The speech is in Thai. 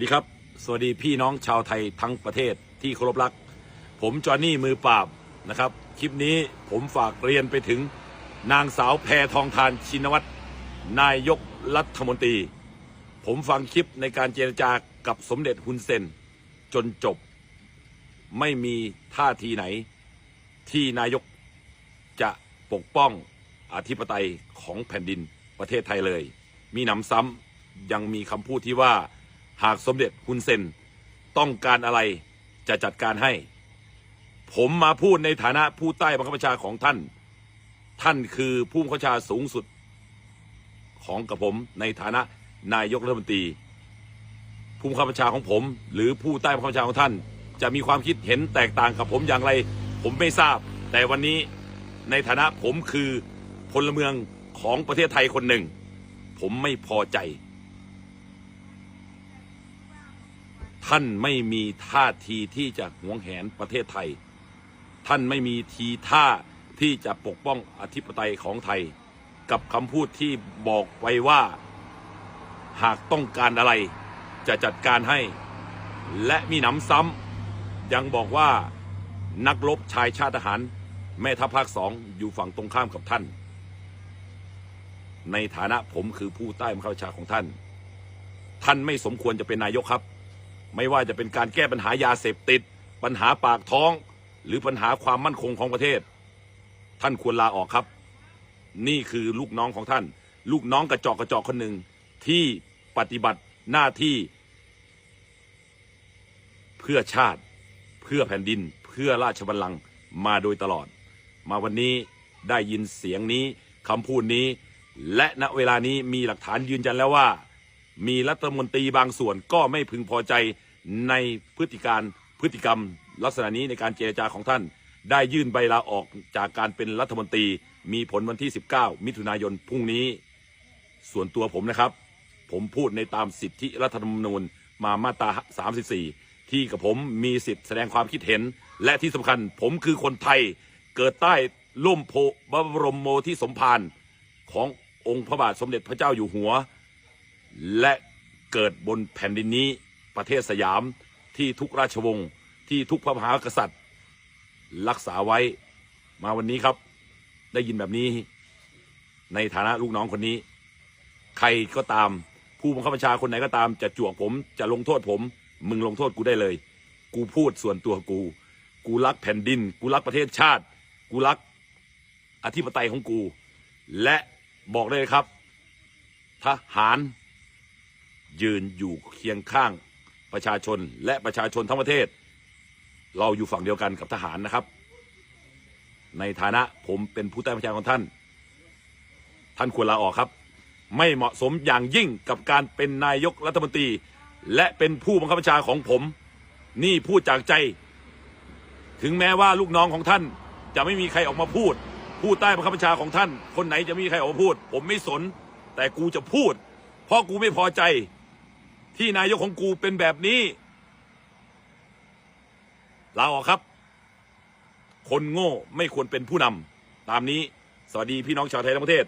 ดีครับ สวัสดีพี่น้องชาวไทยทั้งประเทศที่เคารพรัก ผมจอห์นนี่มือปราบนะครับ คลิปนี้ผมฝากเรียนไปถึงนางสาวแพทองทานชินวัตรนายกรัฐมนตรี ผมฟังคลิปในการเจรจากับสมเด็จฮุนเซน จนจบ ไม่มีท่าทีไหน ที่นายกจะปกป้องอธิปไตยของแผ่นดินประเทศไทยเลย มีหนำซ้ำยังมีคำพูดที่ว่า หากสมเด็จฮุนเซนต้องการอะไรจะจัดการให้ ผมมาพูดในฐานะผู้ใต้บังคับบัญชาของท่าน ท่านคือผู้บังคับบัญชาสูงสุด ของกับผมในฐานะนายกรัฐมนตรีผู้บังคับบัญชาของผม หรือผู้ใต้บังคับบัญชาของท่าน จะมีความคิดเห็นแตกต่างกับผมอย่างไร ผมไม่ทราบ แต่วันนี้ในฐานะผมคือพลเมืองของประเทศไทยคนหนึ่ง ผมไม่พอใจ ท่านไม่มีท่าทีที่จะหวงแหนประเทศไทย ท่านไม่มีทีท่าที่จะปกป้องอธิปไตยของไทย กับคำพูดที่บอกไว้ว่า หากต้องการอะไร จะจัดการให้ และมีหนำซ้ำยังบอกว่านักรบชายชาติทหาร แม่ทัพภาคสองอยู่ฝั่งตรงข้ามกับท่าน ในฐานะผมคือผู้ใต้บังคับบัญชาของท่าน ท่านไม่สมควรจะเป็นนายกครับ ไม่ว่าจะเป็นการแก้ปัญหายาเสพติด ปัญหาปากท้อง หรือปัญหาความมั่นคงของประเทศ ท่านควรลาออกครับ นี่คือลูกน้องของท่าน ลูกน้องกระจอกกระจอกคนหนึ่งที่ปฏิบัติหน้าที่ เพื่อชาติ เพื่อแผ่นดิน เพื่อราชบัลลังก์มาโดยตลอด มาวันนี้ได้ยินเสียงนี้คำพูดนี้ และณเวลานี้มีหลักฐานยืนยันแล้วว่า มีรัฐมนตรีบางส่วนก็ไม่พึงพอใจในพฤติการพฤติกรรม ลักษณะนี้ในการเจรจาของท่าน ได้ยื่นใบลาออกจากการเป็นรัฐมนตรี มีผลวันที่ 19 มิถุนายนพรุ่งนี้ ส่วนตัวผมนะครับ ผมพูดในตามสิทธิรัฐธรรมนูญมามาตรา 34 ที่กับผมมีสิทธิแสดงความคิดเห็น และที่สำคัญผมคือคนไทยเกิดใต้ร่มโพบรมโมที่สมภารขององค์พระบาทสมเด็จพระเจ้าอยู่หัว และเกิดบนแผ่นดินนี้ประเทศสยามที่ทุกราชวงศ์ที่ทุกพระมหากษัตริย์ รักษาไว้มาวันนี้ครับ ได้ยินแบบนี้ ในฐานะลูกน้องคนนี้ ใครก็ตามผู้บังคับบัญชาคนไหนก็ตามจะจวกผมจะลงโทษผม มึงลงโทษกูได้เลย กูพูดส่วนตัวกู กูรักแผ่นดิน กูรักประเทศชาติ กูรักอธิปไตยของกู และบอกเลยครับ ทหาร ยืนอยู่เคียงข้างประชาชนและประชาชนทั้งประเทศ เราอยู่ฝั่งเดียวกันกับทหารนะครับ ในฐานะผมเป็นผู้ใต้บัญชาของท่าน ท่านควรลาออกครับ ไม่เหมาะสมอย่างยิ่งกับการเป็นนายกรัฐมนตรี และเป็นผู้บังคับบัญชาของผม นี่พูดจากใจ ถึงแม้ว่าลูกน้องของท่านจะไม่มีใครออกมาพูด ผู้ใต้บังคับบัญชาของท่าน คนไหนจะไม่มีใครออกมาพูด ผมไม่สน แต่กูจะพูด เพราะกูไม่พอใจ ที่นายกของกูเป็นแบบนี้ลาออกครับ คนโง่ไม่ควรเป็นผู้นำตามนี้ สวัสดีพี่น้องชาวไทยทั้งประเทศ